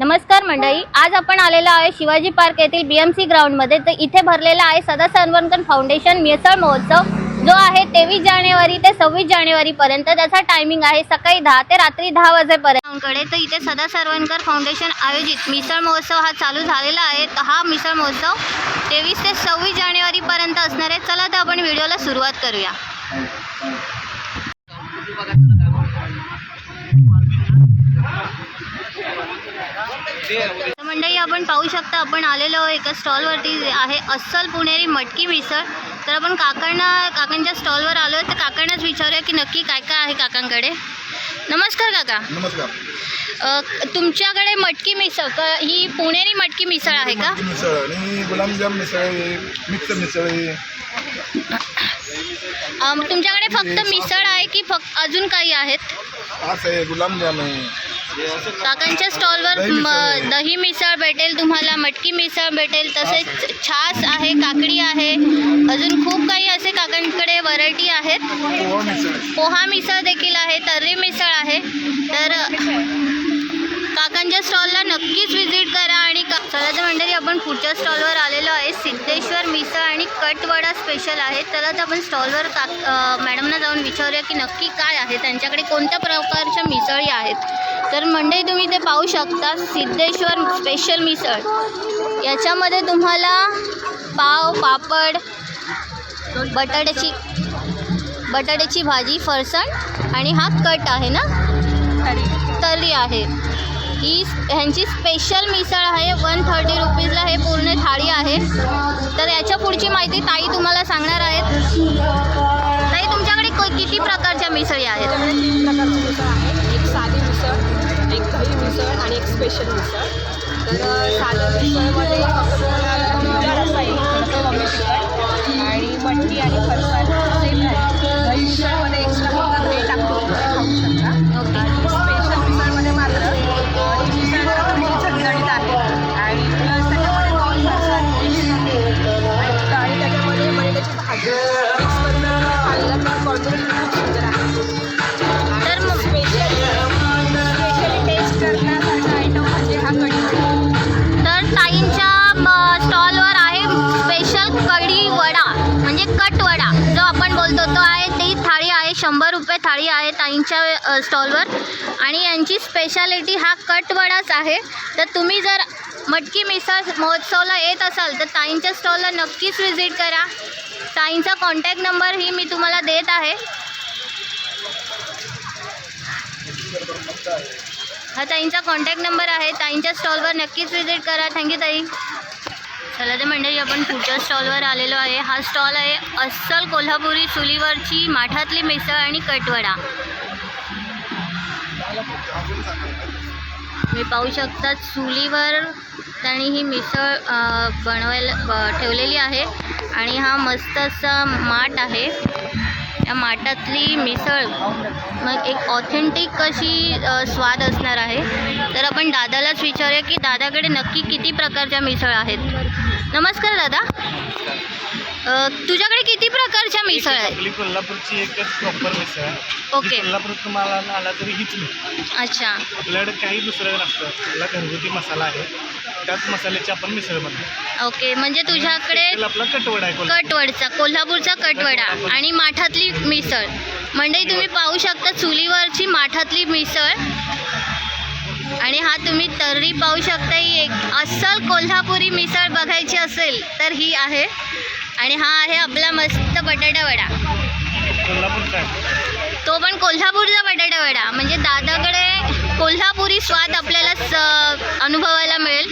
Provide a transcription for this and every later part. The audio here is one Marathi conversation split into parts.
नमस्कार मंडळी आज आपण आलेलो आहे शिवाजी पार्क येथील बीएमसी ग्राउंडमध्ये तर इथे भरलेला आहे सदा संवर्धन फाउंडेशन मिसळ महोत्सव. जो आहे तेवीस जानेवारी ते सव्वीस जानेवारी पर्यंत. त्याचा टायमिंग आहे सकाळी दहा ते रात्री दहा वाजेपर्यंत. कडे तर इथे सदा सरवणकर फाउंडेशन आयोजित मिसळ महोत्सव हा चालू झालेला आहे. हा मिसळ महोत्सव तेवीस ते सव्वीस जानेवारीपर्यंत असणार आहे. चला तर आपण व्हिडिओला सुरुवात करूया. मंडळी आपण पाहू शकता आपण आलेलो एका स्टॉलवरती. आहे अस्सल पुणेरी मटकी मिसळ. तर आपण काकांना काकांच्या स्टॉलवर आलो तर काकांनाच विचारूया की नक्की काय काय आहे काकांकडे. नमस्कार काका. नमस्कार. अ, तुमच्याकडे मटकी मिसळ क- ही पुणेरी मटकी मिसळ आहे का? मटकी मिसळ आणि गुलाबजाम मिसळ आहे मिक्स मिसळ आहे. तुमच्याकडे फक्त मिसळ आहे की फक्त अजून काही आहेत? तास आहे गुलाबजाम आहे. काकांच्या स्टॉलवर दही मिसळ म- आहे. दही मिसळ भेटेल तुम्हाला मटकी मिसळ भेटेल तसेच छास आहे काकडी आहे. अजून खूप काही असे काकांकडे व्हरायटी आहेत. पोहा मिसळ देखील आहे तर्री मिसळ आहे. तर काकांच्या स्टॉलला नक्कीच व्हिजिट करा आणि का चला तर मंडळी आपण पुढच्या स्टॉलवर आलेलो आहे. सिद्धेश्वर मिसळ आणि कटवडा स्पेशल आहे. चला तर आपण स्टॉलवर का मॅडमना जाऊन विचारूया की नक्की काय आहे? त्यांच्याकडे कोणत्या प्रकारच्या मिसळी आहेत? तर मंडळी तुम्ही ते पाहू शकता सिद्धेश्वर स्पेशल मिसळ. याच्यामध्ये तुम्हाला पाव पापड बटाट्याची बटाट्याची भाजी फरसाण आणि हा कट आहे ना? तरी आहे. ही ह्यांची स्पेशल मिसळ आहे. वन थर्टी रुपीजला हे पूर्ण थाळी आहे. तर याच्या पुढची माहिती ताई तुम्हाला सांगणार आहेत. ताई तुमच्याकडे को- किती प्रकारच्या मिसळी आहेत? तीन प्रकारची मिसळ आहे. एक साधी मिसळ एक दही मिसळ आणि एक स्पेशल मिसळ. तर अ, साध्या मिसळमध्ये फक्त तुम्हाला हिरवा येईल आणि मटकी आणि फरसाण तर म- स्टॉलवर आहे स्पेशल कढी वडा म्हणजे कट वडा. जो आपण बोलतो तो आहे ती थाळी आहे शंभर रुपये थाळी आहे ताईंच्या स्टॉलवर. आणि यांची स्पेशालिटी हा कट वडाच आहे. तर तुम्ही जर मटकी मिसळ महोत्सवला येत असाल तर ताईंच्या स्टॉलला नक्कीच व्हिजिट करा. ताईंचा कॉन्टॅक्ट नंबर ही मी तुम्हाला देत आहे. हा ताईंचा कॉन्टॅक्ट नंबर आहे. ताईंच्या स्टॉलवर नक्कीच व्हिजिट करा. थँक्यू ताई. चला तर मंडळी आपण पुढच्या स्टॉलवर आलेलो आहे. हा स्टॉल आहे अस्सल कोल्हापुरी चुलीवरची माठातली मिसळ आणि कटवडा. मी पाहू शकता चुलीवर त्यांनी ही मिसळ बनवायला ब- ठेवलेली आहे. आणि हा मस्त असा माठ आहे. या माठातली मिसळ मग एक ऑथेंटिक अशी अ, स्वाद असणार आहे. तर आपण दादालाच विचारूया की दादाकडे नक्की किती प्रकारच्या मिसळ आहेत? नमस्कार दादा. तुझ्याकडे किती प्रकारच्या मिसळ आहेत? कोल्हापूरची एकच प्रॉपर मिसळ आहे. ओके. जी कोल्हापूरात तुम्हाला आला तरी हीच अच्छा. आपल्याकडे काही दुसरं नसतं. आपला घरगुती मसाला आहे. त्याच मसाल्याची आपण मिसळ बनवतो ओके म्हणजे तुझ्याकडे आपला कटवडा आहे कोल्हापूर. कटवडचा कोल्हापूरचा कटवडा आणि माठातली मिसळ. मंडळी तुम्ही पाहू शकता चुलीवरची माठातली मिसळ. आणि हा तुम्ही तर्री पाहू शकता ही एक अस्सल कोल्हापुरी मिसळ बघायची असेल तर ही आहे. आणि हा आहे आपला मस्त बटाटा वडा. कोल्हापूरचा आहे. तो पण कोल्हापूरचा बटाटा वडा. म्हणजे दादाकडे कोल्हापुरी स्वाद आपल्याला अनुभवायला मिळेल.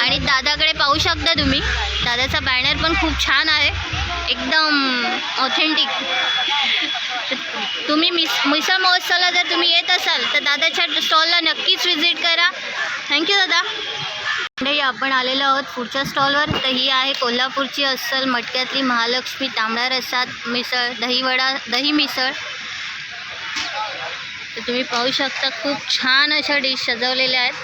आणि दादाकडे पाहू शकता तुम्ही. दादाचा बॅनर पण खूप छान आहे. एकदम ऑथेंटिक तुम्ही मिस मिसळ महोत्सवला जर तुम्ही येत असाल तर दादाच्या स्टॉलला नक्कीच व्हिजिट करा. थँक्यू दादा. म्हणजे मंडळी आपण आलेलो आहोत पुढच्या स्टॉलवर तर ही आहे कोल्हापूरची अस्सल मटक्यातली महालक्ष्मी तांबडा रसात मिसळ दहीवडा दही मिसळ. तर तुम्ही पाहू शकता खूप छान अशा डिश सजवलेल्या आहेत.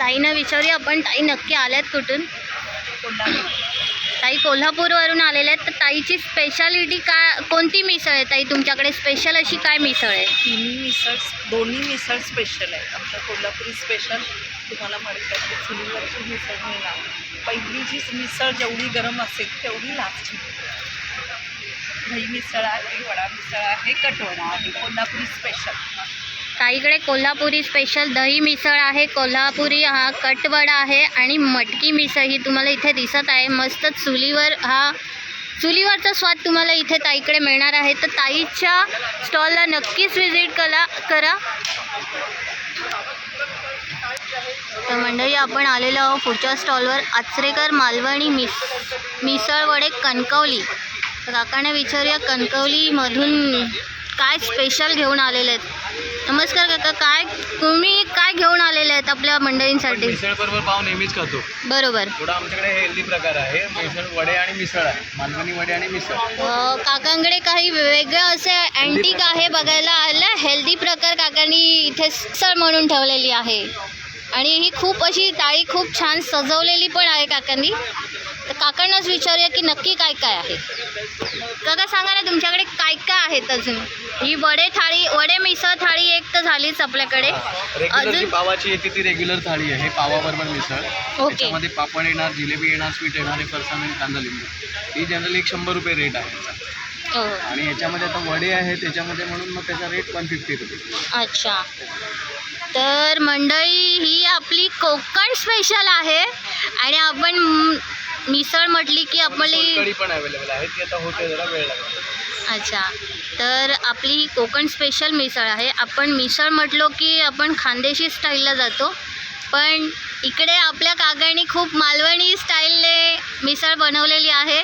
ताईनं विचारूया आपण ताई नक्की आल्यात कुठून? ताई कोल्हापूरवरून आलेल्या आहेत. तर ताईची स्पेशालिटी काय कोणती मिसळ आहे? ताई तुमच्याकडे स्पेशल अशी काय मिसळ आहे? तिन्ही मिसळ दोन्ही मिसळ स्पेशल आहेत. आमच्या कोल्हापुरी स्पेशल तुम्हाला माहीत आहे चुलीवरची मिसळ मिळणार पहिली जी मिसळ जेवढी गरम असेल तेवढी लास्ट दही मिसळ आहे वडा मिसळ आहे कटवडा आहे कोल्हापुरी स्पेशल ताईकडे कोल्हापुरी स्पेशल दही मिसळ आहे कोल्हापुरी हा कटवडा आहे आणि मटकी मिसळ ही तुम्हाला इथे दिसत आहे. मस्त चुलीवर हा चुलीवरचा स्वाद तुम्हाला इथे ताईकडे मिळणार आहे. तर ताईच्या स्टॉलला नक्कीच व्हिजिट करा करा. तर मंडळी आपण आलेलो आहोत पुढच्या स्टॉलवर आचरेकर मालवणी मिस मिसळ वडे कणकवली. काकाने विचारूया कणकवलीमधून काय स्पेशल घेऊन आलेले आहेत? नमस्कार काका काय तुम्ही काय घेऊन आलेले आहेत आपल्या मंडळींसाठी? मिसळ बरोबर पाव नेहमीच खातो. बरोबर. थोडा आमच्याकडे हेल्दी प्रकार आहे. मिसळ वडे आणि मिसळ आहे. मालवणी वडे आणि मिसळ. अ, काकांकडे काही वेगळं असे अँटिक आहे बघायला आलं. हेल्दी प्रकार काकांनी इथे सळ म्हणून ठेवलेली आहे. आणि ही खूप अशी ताळी खूप छान सजवलेली पण आहे काकांनी. तर काकांनाच विचारूया की नक्की काय काय आहे. काका सांगा ना तुमच्याकडे काय काय आहेत अजून? ही वडे थाळी वडे मिसळ थाळी एक तर झालीच आपल्याकडे. रेग्युलर जी अजून? पावाची येते ती रेग्युलर थाळी आहे पावाबरोबर मिसळ. ओके. त्याच्यामध्ये पापड येणार जिलेबी येणार स्वीट येणार फरसाण आणि कांदा लिंबू. ही जनरली एक शंभर रुपये रेट आहे याचा. हो. आणि याच्यामध्ये आता वडे आहे त्याच्यामध्ये म्हणून मग त्याचा रेट वन फिफ्टी रुपये. अच्छा. तर मंडळी ही आपली कोकण स्पेशल आहे. आणि आपण मिसळ म्हटली की आपली पण अवेलेबल आहे ती आता होते जरा वेळ लागेल. अच्छा. तर आपली ही कोकण स्पेशल मिसळ आहे. आपण मिसळ म्हटलो की आपण खानदेशी स्टाईलला जातो. पण इकडे आपल्या काकांनी खूप मालवणी स्टाईलने मिसळ बनवलेली आहे.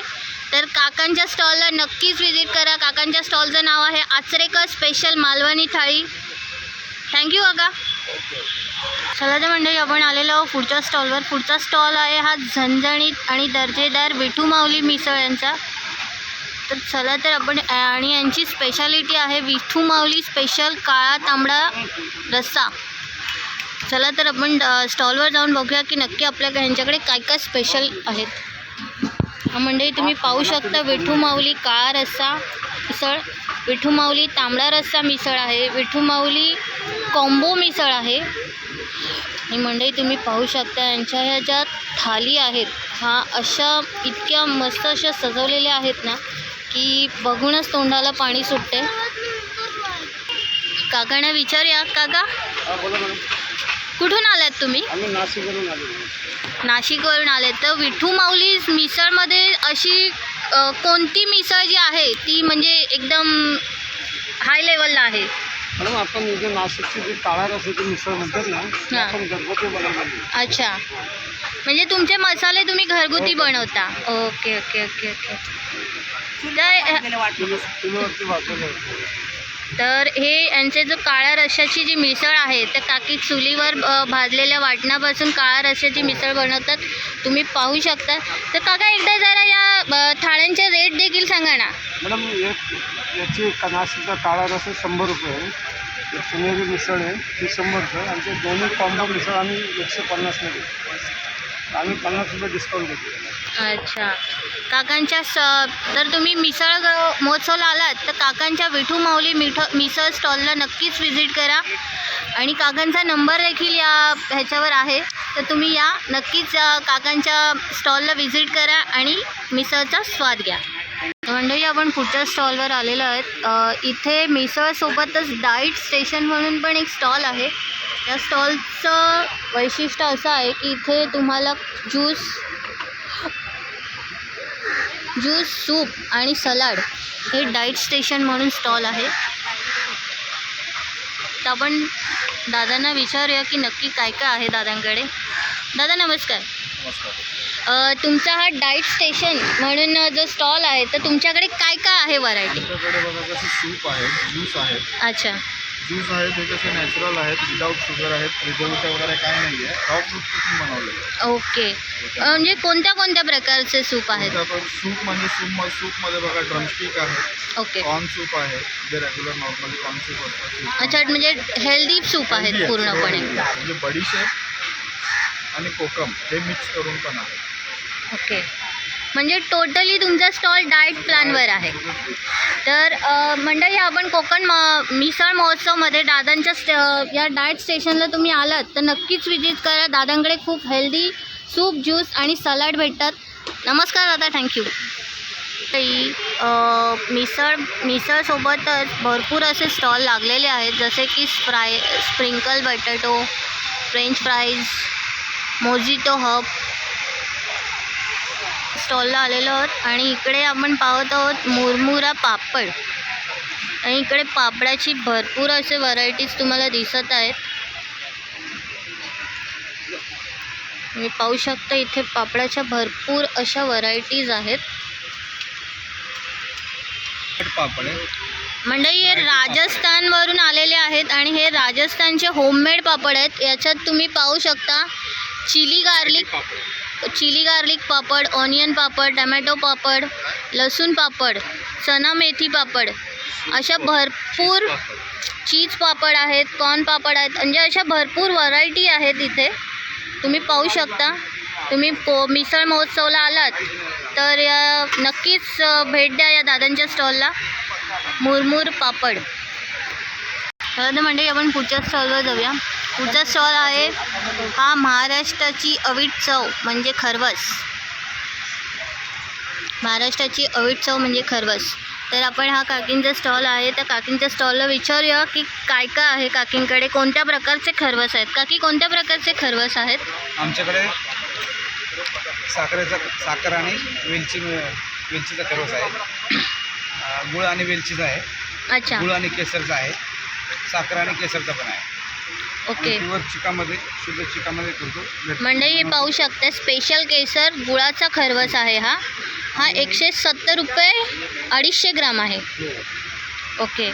तर काकांच्या स्टॉलला नक्कीच व्हिजिट करा. काकांच्या स्टॉलचं नाव आहे Achrekar special Malvani thali. Thank you काका. चला तर मंडळी आपण आलेलो आहोत पुढच्या स्टॉलवर पुढचा स्टॉल आहे हा झणझणीत आणि दर्जेदार विठू माऊली मिसळ यांचा. तर चला तर आपण आणि यांची स्पेशालिटी आहे विठू माऊली स्पेशल काळा तांबडा रस्सा. चला तर आपण स्टॉलवर जाऊन बघूया की नक्की आपल्या यांच्याकडे काय काय स्पेशल आहेत. मंडळी तुम्ही पाहू शकता विठू माऊली काळा रस्सा. मिसळ विठू माऊली तांबडा रस्सा मिसळ आहे विठू माऊली कॉम्बो मिसळ आहे. आणि मंडळी तुम्ही पाहू शकता यांच्या ह्या ज्या थाली आहेत हा अशा इतक्या मस्त अशा सजवलेल्या आहेत ना की बघूनच तोंडाला पाणी सुटते काकांना विचारूया. काका कुठून आलात तुम्ही? नाशिकवरून आलो तर विठू माऊली मिसळमध्ये अशी कोणती मिसळ जी आहे ती म्हणजे एकदम हाय लेवलला आहे. मॅडम आपण इथे नाशिकची जी काळा रसाची मिसळ म्हणतात ना ती हां. आपण घरगुती बनवली अच्छा. म्हणजे तुमचे मसाले तुम्ही घरगुती बनवता. Okay okay okay okay. तर वाटलं. चुलीवरती वापरलं तर हे यांचे जो काळ्या रश्श्याची जी मिसळ आहे त्या काकी चुलीवर भाजलेल्या वाटणापासून काळ्या रश्श्याची मिसळ बनवतात तुम्ही पाहू शकता. तर काका एकदा जरा या थाळ्यांचे रेट देखील सांगा ना. मॅडम याची नाशिकचा काळा रस शंभर रुपये आहे. एक पुणेरी मिसळ आहे ती शंभर रुपये. आणि ते दोन्ही कॉम्बो मिसळ आम्ही एकशे पन्नासला आम्ही पन्नास रुपये डिस्काउंट देतो अच्छा. काकांच्या स तर तुम्ही मिसळ ग- महोत्सवला आलात तर काकांच्या विठू माऊली मिठ मिसळ स्टॉलला नक्कीच व्हिजिट करा. आणि काकांचा नंबर देखील या ह्याच्यावर आहे तर तुम्ही या नक्कीच अ, काकांच्या स्टॉलला व्हिजिट करा आणि मिसळचा स्वाद घ्या. मंडळी आपण पुढच्या स्टॉलवर आलेलो आहेत. अ, इथे मिसळसोबतच डाईट स्टेशन म्हणून पण एक स्टॉल आहे. या स्टॉलचं वैशिष्ट्य असं आहे की इथे तुम्हाला ज्यूस ज्यूस सूप आणि सलाड हे डाईट स्टेशन म्हणून स्टॉल आहे. तर आपण दादांना विचारूया की नक्की काय काय आहे दादांकडे. दादा नमस्कार. तुमचा हा डाईट स्टेशन म्हणून जो स्टॉल आहे तर तुमच्याकडे काय काय आहे व्हरायटी? सूप आहेत ज्यूस आहेत अच्छा. ज्यूस आहेत हे कसे नॅचरल आहेत विदाऊट शुगर आहेत प्रिझर्वेटिव्ह वगैरे काय नाही आहे रॉ फ्रूटपासून बनवले ओके अ, म्हणजे कोणत्या कोणत्या प्रकारचे सूप आहेत? आपण सूप म्हणजे सूप सूपमध्ये बघा ड्रमस्टिक आहे ओके कॉर्न सूप आहे जे रेग्युलर नॉर्मली कॉर्न सूप असतं अच्छा म्हणजे हेल्दी सूप आहेत आहे, पूर्णपणे. म्हणजे बडीशेप आणि कोकम हे मिक्स करून पण आहे. ओके म्हणजे टोटली तुमचा स्टॉल डाएट प्लॅनवर आहे. तर मंडळी आपण कोकण म मिसळ महोत्सवमध्ये दादांच्या स्ट या डाएट स्टेशनला तुम्ही आलात तर नक्कीच विजिट करा. दादांकडे खूप हेल्दी सूप ज्यूस आणि सलाड भेटतात. नमस्कार दादा थँक्यू मिसळ मिसळसोबतच भरपूर असे स्टॉल लागलेले आहेत जसे की स्प्राय sprinkle potato french fries mojito hub स्टॉलला आलेलो आहोत आणि इकडे आपण पाहत आहोत मुरमुरा पापड. आणि इकडे पापडाची भरपूर असे व्हरायटीज तुम्हाला दिसत आहेत. तुम्ही पाहू शकता इथे पापडाच्या भरपूर अशा व्हरायटीज आहेत. पापड आहे मंडळी हे राजस्थानवरून आलेले आहेत आणि हे राजस्थानचे होममेड पापड आहेत. याच्यात तुम्ही पाहू शकता chilli garlic chilli garlic papad onion papad tomato papad लसूण पापड चना मेथी पापड अशा भरपूर चीज पापड आहेत कॉर्न पापड आहेत म्हणजे अशा भरपूर व्हरायटी आहेत इथे. तुम्ही पाहू शकता. तुम्ही पो मिसळ महोत्सवला आलात तर या नक्कीच भेट द्या या दादांच्या स्टॉलला. मुरमुर पापड. तर म्हणजे आपण पुढच्या स्टॉलवर जाऊया. पुढचा स्टॉल आहे हा महाराष्ट्राची अवीट चव म्हणजे खरवस. महाराष्ट्राची अवीट चव म्हणजे खरवस. तर आपण हा काकींचा स्टॉल आहे त्या काकींच्या स्टॉलला विचारूया की काय काय आहे काकींकडे कोणत्या प्रकारचे खरवस आहेत? काकी कोणत्या प्रकारचे खरवस आहेत? आमच्याकडे साखरेचा साखर आणि वेलची वेलचीचा खरवस आहे. गुळ आणि वेलचीचा आहे. अच्छा. गुळ आणि केसरचा आहे. साखर आणि केसरचा पण आहे. ओके. प्युअर चिकामध्ये शुद्ध चिकामध्ये करतो. भेटतो. मंडळी हे पाहू शकता स्पेशल केसर गुळाचा खरवस आहे हा. हा एकशे सत्तर रुपये अडीचशे ग्राम आहे. ओके.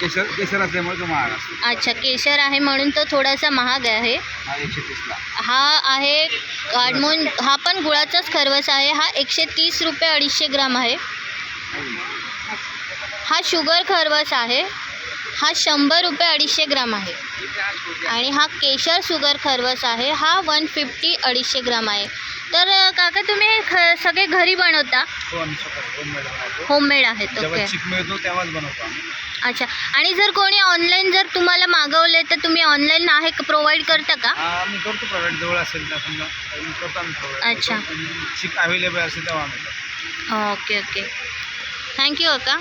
केसर केसर असल्यामुळे तो महाग असतो. अच्छा केशर आहे म्हणून तो थोडासा महाग आहे. हा एकशे तीसला हा आहे काडमोन हा पण गुळाचाच खरवस आहे. हा एकशे तीस रुपये अडीचशे ग्राम आहे. हा शुगर खरवस आहे. हा शंभर रुपये अडीचशे ग्राम आहे. आणि हा केशर शुगर खरवस आहे. हा वन फिफ्टी अडीचशे ग्राम आहे. तर काका तुम्ही ख सगळे घरी बनवता? होममेड आहेत ओके अच्छा. आणि जर कोणी ऑनलाईन जर तुम्हाला मागवले तर तुम्ही ऑनलाईन आहे प्रोव्हाइड करता का? हा, करतो प्रोव्हाइड जवळ असेल अच्छा. अवेलेबल असेल तेव्हा ओके ओके थँक्यू काका.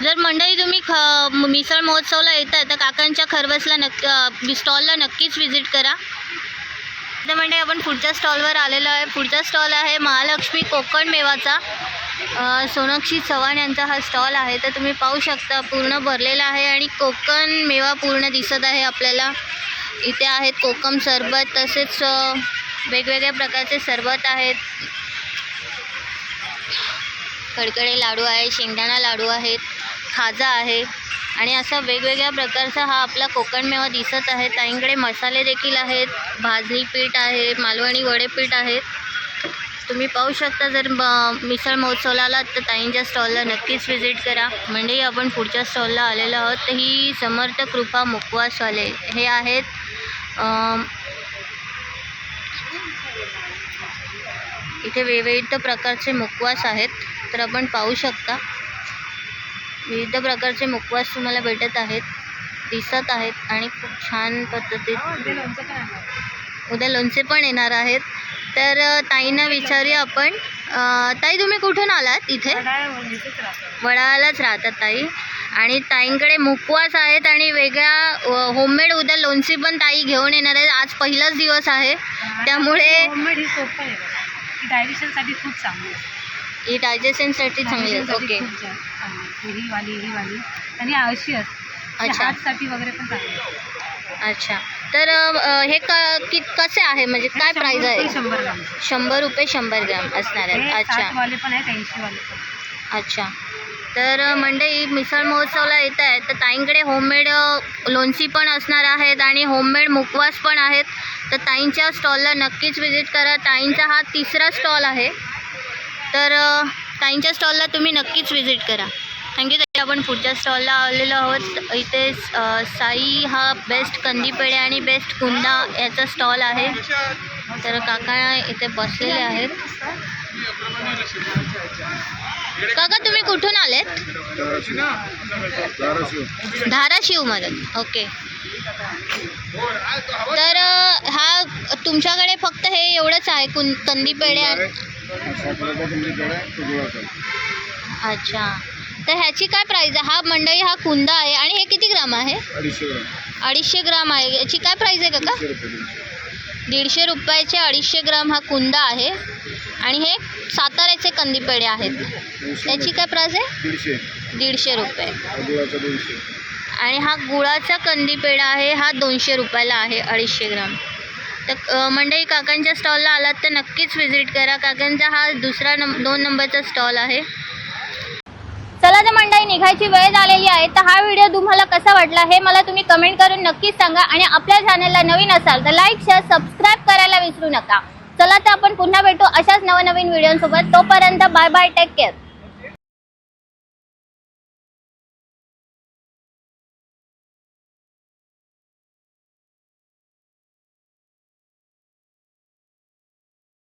जर मंडळी तुम्ही ख मिसळ महोत्सवला येत आहे तर काकांच्या खरवसला नक्की स्टॉलला नक्कीच व्हिजिट करा. तर म्हणजे आपण पुढच्या स्टॉलवर आलेलो आहे. पुढचा स्टॉल आहे महालक्ष्मी कोकण मेवाचा. सोनक्षी सोनाक्षी चव्हाण यांचा हा स्टॉल आहे. तर तुम्ही पाहू शकता पूर्ण भरलेला आहे आणि कोकण मेवा पूर्ण दिसत आहे आपल्याला. इथे आहेत कोकम सरबत तसेच वेगवेगळ्या प्रकारचे सरबत आहेत. कडकडे लाडू आहे शेंगदाणा लाडू आहेत. खाजा आहे. आणि असा वेगवेगळ्या प्रकारचा हा आपला कोकण मेवा दिसत आहे. ताईंकडे मसाले देखील आहेत. भाजणी पीठ आहे. मालवणी वडे पीठ आहेत. तुम्ही पाहू शकता जर ब- मिसळ महोत्सवला आलात तर ताईंच्या स्टॉलला नक्कीच व्हिजिट करा. म्हणजे आपण पुढच्या स्टॉलला आलेलो आहोत. तर ही समर्थ कृपा मुखवासवाले हे आहेत. इथे विविध प्रकारचे मुखवास आहेत. तर आपण पाहू शकता. विविध प्रकारचे मुखवास तुम्हाला भेटत आहेत दिसत आहेत आणि खूप छान पद्धतीत उद्या लोणचे पण येणार आहेत. तर ताईंना विचारूया आपण. ताई तुम्ही कुठून आलात इथे? वडाळ्यालाच राहतात. ताई. आणि ताईंकडे मुखवास आहेत आणि वेगळ्या होममेड उद्या लोणची पण ताई घेऊन येणार आहेत. आज पहिलाच दिवस आहे. त्यामुळे होममेड ही सोपं आहे डायजेशनसाठी खूप चांगली ही डायजेशनसाठी चांगली आहे. ओके. ही वाली ही वाली आणि असते अच्छा. हार्टसाठी वगैरे पण चांगली. अच्छा. तर हे क कि कसे आहे? म्हणजे काय प्राईज आहे? शंभर ग्राम. शंभर रुपये शंभर ग्राम असणार आहेत अच्छा. साठवाले पण आहेत ऐंशी वाले पण आहेत. अच्छा. तर मंडळी मिसळ महोत्सवला येत आहे. तर ताईंकडे होममेड लोणची पण असणार आहेत आणि होममेड मुखवास पण आहेत. तर ताईंच्या स्टॉलला नक्कीच व्हिजिट करा. ताईंचा हा तिसरा स्टॉल आहे. तर ताईंच्या स्टॉलला तुम्ही नक्कीच व्हिजिट करा. थँक्यू ताई आपण पुढच्या स्टॉलला आलेलो आहोत. इथे साई हा बेस्ट कंदीपेढे आणि बेस्ट कुंदा याचा स्टॉल आहे. तर काका इथे बसलेले आहेत. काका तुम्ही कुठून आलेत? धाराशिव मधून. ओके. तर हा तुमच्याकडे फक्त हे एवढंच आहे कुं कंदी पेढे अच्छा. तर ह्याची काय प्राईज आहे? हा मंडई हा कुंदा आहे आणि हे किती ग्राम आहे? अडीचशे ग्राम. अडीचशे ग्राम आहे. याची काय प्राईज आहे काका? दीडशे रुपये दीडशे रुपयाचे अडीचशे ग्राम हा कुंदा आहे. आणि हे साताऱ्याचे कंदी पेढे आहेत त्याची काय प्राईज आहे? दीडशे. दीडशे रुपये. गुळाचा दोनशे. आणि हा गुळाचा कंदी पेढा आहे. हा दोनशे रुपयाला आहे. अडीचशे ग्राम. तर मंडई काकांच्या स्टॉलला आलात तर नक्कीच व्हिजिट करा. काकांचा हा दुसरा नंब दोन नंबरचा स्टॉल आहे. चला तर मंडळी निघायची वेळ झालेली आहे. तर हा व्हिडिओ तुम्हाला कसा वाटला हे मला तुम्ही कमेंट करून नक्कीच सांगा. आणि आपल्या चॅनलला नवीन असाल तर लाईक शेअर सबस्क्राईब करायला विसरू नका. चला तर आपण पुन्हा भेटू अशाच नवनवीन व्हिडिओसोबत तोपर्यंत बाय बाय टेक केअर